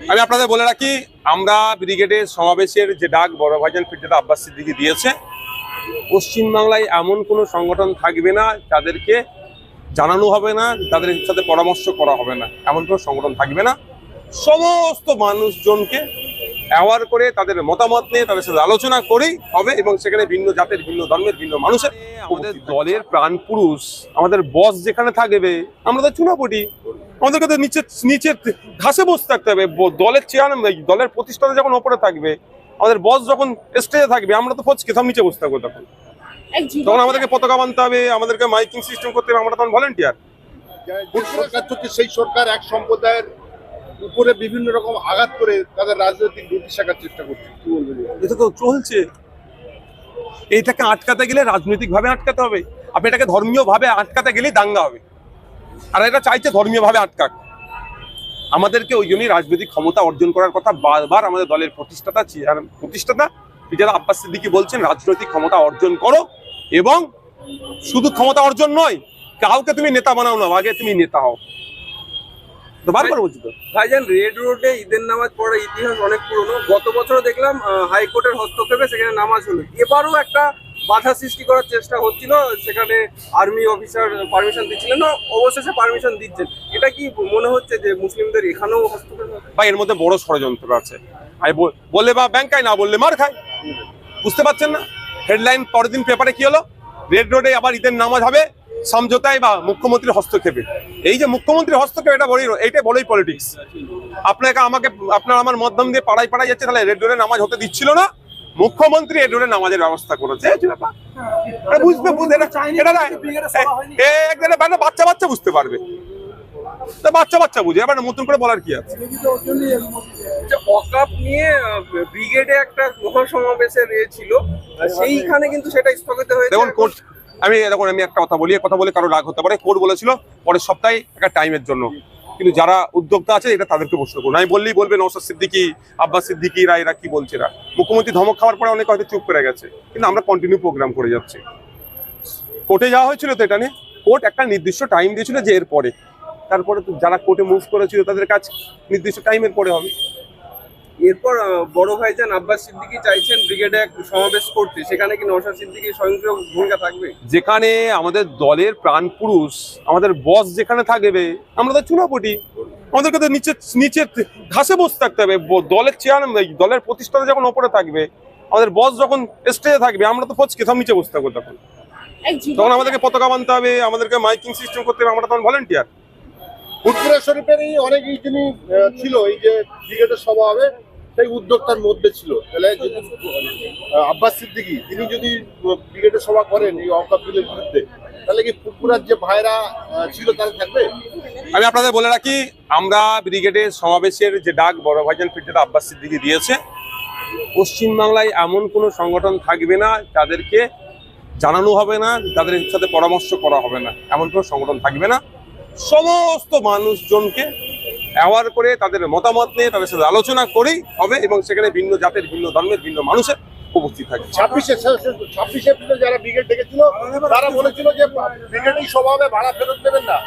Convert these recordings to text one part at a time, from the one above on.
আমি আপনাদের বলে রাখি, আমরা ব্রিগেডের সমাবেশের যে ডাক বড় ভাইজান ফিরজাদা আব্বাস সিদ্দিকি দিয়েছে, পশ্চিমবাংলায় এমন কোনো সংগঠন থাকবে না, যাদেরকে জানানো হবে না তাদের সাথে পরামর্শ করা হবে না, এমন কোনো সংগঠন থাকবে না। সমস্ত মানুষজনকে অ্যাওয়ার করে তাদের মতামত নিয়ে তাদের সাথে আলোচনা করেই হবে এবং সেখানে ভিন্ন জাতের, ভিন্ন ধর্মের, ভিন্ন মানুষের আমাদের দলের প্রাণ পুরুষ আমাদের বস যেখানে থাকবে, আমরা তো চুনাপটি। আমাদেরকে তো নিচে নিচে ঘাসে বসে থাকতে হবে। দলের চেয়ার দলের প্রতিষ্ঠাতা যখন ওপরে থাকবে আমাদের বস যখন স্টেজে থাকবে আমরা তো ফচকে সব নিচে বসে থাকব তখন। তখন আমাদেরকে পতাকা বানতে হবে আমাদেরকে মাইকিং সিস্টেম করতে হবে আমরা তখন ভলেন্টিয়ার সরকার চলছে সেই সরকার এক সম্প্রদায়ের উপরে বিভিন্ন রকম আঘাত করে তাদের রাজনৈতিক গতি শেখার চেষ্টা করছে। কি বলবেন? এটা তো চলছে। এইটাকে আটকাতে গেলে রাজনৈতিক ভাবে আটকাতে হবে। আপনি এটাকে ধর্মীয় ভাবে আটকাতে গেলেই দাঙ্গা হবে। আর এটা চাইছে ধর্মীয় ভাবে আটকাক। আমাদেরকে ওই জন্যই রাজনৈতিক ক্ষমতা অর্জন করার কথা বারবার আমাদের দলের প্রতিষ্ঠাতা প্রতিষ্ঠাতা পিটার আব্বাস সিদ্দিকি বলছেন, রাজনৈতিক ক্ষমতা অর্জন করো এবং শুধু ক্ষমতা অর্জন নয়, কাউকে তুমি নেতা বানাও না, আগে তুমি নেতা হও। তো বারবার রেড রোডে ঈদের নামাজ পড়ার ইতিহাস অনেক পুরনো। গত বছর দেখলাম হাইকোর্টের হস্তক্ষেপে সেখানে নামাজ হলো। এবারও একটা বাধা সৃষ্টি করার চেষ্টা হচ্ছিল, সেখানে আর্মি অফিসার পারমিশন দিচ্ছিলেন না, অবশেষে পারমিশন দিচ্ছেন। এটা কি মনে হচ্ছে যে মুসলিমদের এখানেও হস্তক্ষেপ? বা এর মধ্যে বড় ষড়যন্ত্র আছে। বল- বললে বা ব্যাংকায় না বললে মার খায়। বুঝতে পারছেন না? হেডলাইন পরের দিন পেপারে কি হলো? রেড রোডে আবার ঈদের নামাজ হবে, সমঝোতায় বা মুখ্যমন্ত্রীর হস্তক্ষেপে। এই যে মুখ্যমন্ত্রীর হস্তক্ষেপ, এটা বড়ই এইটা বলেই পলিটিক্স আপনাকে আমাকে আপনার আমার মাধ্যম দিয়ে পাড়ায় পাড়ায় যাচ্ছে, তাহলে রেড রোডে নামাজ হতে দিচ্ছিল না? মুখ্যমন্ত্রী রোডে নামাজের ব্যবস্থা করেছে। বুঝবে বুঝবে এটা এটা না এ একদম একটা বাচ্চা বাচ্চা বুঝতে পারবে। তা বাচ্চা বাচ্চা বুঝে এবার নতুন করে বলার কি আছে? অকাপ নিয়ে ব্রিগেডে একটা মহাসমাবেশের এ ছিল সেইখানে কিন্তু সেটা স্থগিত হয়েছে। দেখুন কোর্ট আমি দেখুন আমি একটা কথা বলি কথা বলে কারও রাগ হতে পারে কোর্ট বলেছিল পরের সপ্তাহে একটা টাইমের জন্য। কিন্তু যারা উদ্যোক্তা আছে এটা তাদেরকে প্রশ্ন করুন। আমি বললেই বলবে নৌসাদ সিদ্দিকি, আব্বাস সিদ্দিকি, এরা এরা কি বলছে না মুখ্যমন্ত্রী ধমক খাওয়ার পরে অনেকে হয়তো চুপ করে গেছে। কিন্তু আমরা কন্টিনিউ প্রোগ্রাম করে যাচ্ছি। কোর্টে যাওয়া হয়েছিল তো এটা নিয়ে? কোর্ট একটা নির্দিষ্ট টাইম দিয়েছিল যে এরপরে। তারপরে যারা কোর্টে মুভ করেছিল, তাদের কাজ নির্দিষ্ট টাইমের পরে হবে। এরপর বড় ভাইজান আব্বাস সিদ্দিকি চাইছেন ব্রিগেডে এক সমাবেশ করতে। সেখানে কি নৌশাদ সিদ্দিকি স্বয়ংক্রিয় ভূমিকা থাকবে? যেখানে আমাদের দলের প্রাণ পুরুষ আমাদের বস যেখানে থাকবে আমরা তো চুনাপটি। আমাদেরকে তো নিচে নিচে ঘাসে বসে থাকতে হবে। দলের চেয়ার দলের প্রতিষ্ঠাতা যখন ওপরে থাকবে আমাদের বস যখন স্টেজে থাকবে আমরা তো ফচকে সব নিচে বসে থাকব তখন। তখন আমাদেরকে পতাকা বানতে হবে আমাদেরকে মাইকিং সিস্টেম করতে হবে আমরা তখন ভলেন্টিয়ার ফুটপুরা শরীফের এই অনেক এই যিনি ছিল এই যে ব্রিগেডের সভা হবে। সেই উদ্যোক্তার মধ্যে ছিল তাহলে আব্বাস সিদ্দিকি, তিনি যদি ব্রিগেডের সভা করেন এই অকাপিলের বিরুদ্ধে, তাহলে কি ফুটপুরার যে ভাইরা ছিল তারা থাকবে? আমি আপনাদের বলে রাখি, আমরা ব্রিগেডের সমাবেশের যে ডাক বড় ভাইজান ফিরজাদা আব্বাস সিদ্দিকি দিয়েছে। পশ্চিমবাংলায় এমন কোনো সংগঠন থাকবে না, যাদেরকে জানানো হবে না তাদের সাথে পরামর্শ করা হবে না। এমন কোনো সংগঠন থাকবে না। সমস্ত মানুষজনকে অ্যাওয়ার করে তাদের মতামত নিয়ে তাদের সাথে আলোচনা করেই হবে এবং সেখানে ভিন্ন জাতের ভিন্ন ধর্মের ভিন্ন মানুষের উপস্থিত থাকবে। ছাব্বিশে ছাব্বিশে যারা ব্রিগেড ডেকেছিল তারা বলেছিল যে ব্রিগেডেই সভা হবে ভাড়া ফেরত দেবেন না।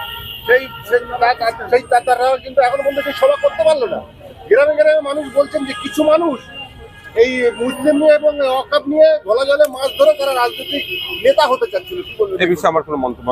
সেই সেই তারা কিন্তু এখনও পর্যন্ত সেই সভা করতে পারল না। গ্রামে গ্রামে মানুষ বলছেন যে কিছু মানুষ এই মুসলিম নিয়ে এবং অকাপ নিয়ে গলা জলে মাছ ধরে তারা রাজনৈতিক নেতা হতে চাচ্ছিল। কি বলবেন? এ বিষয়ে আমার কোনো মন্তব্য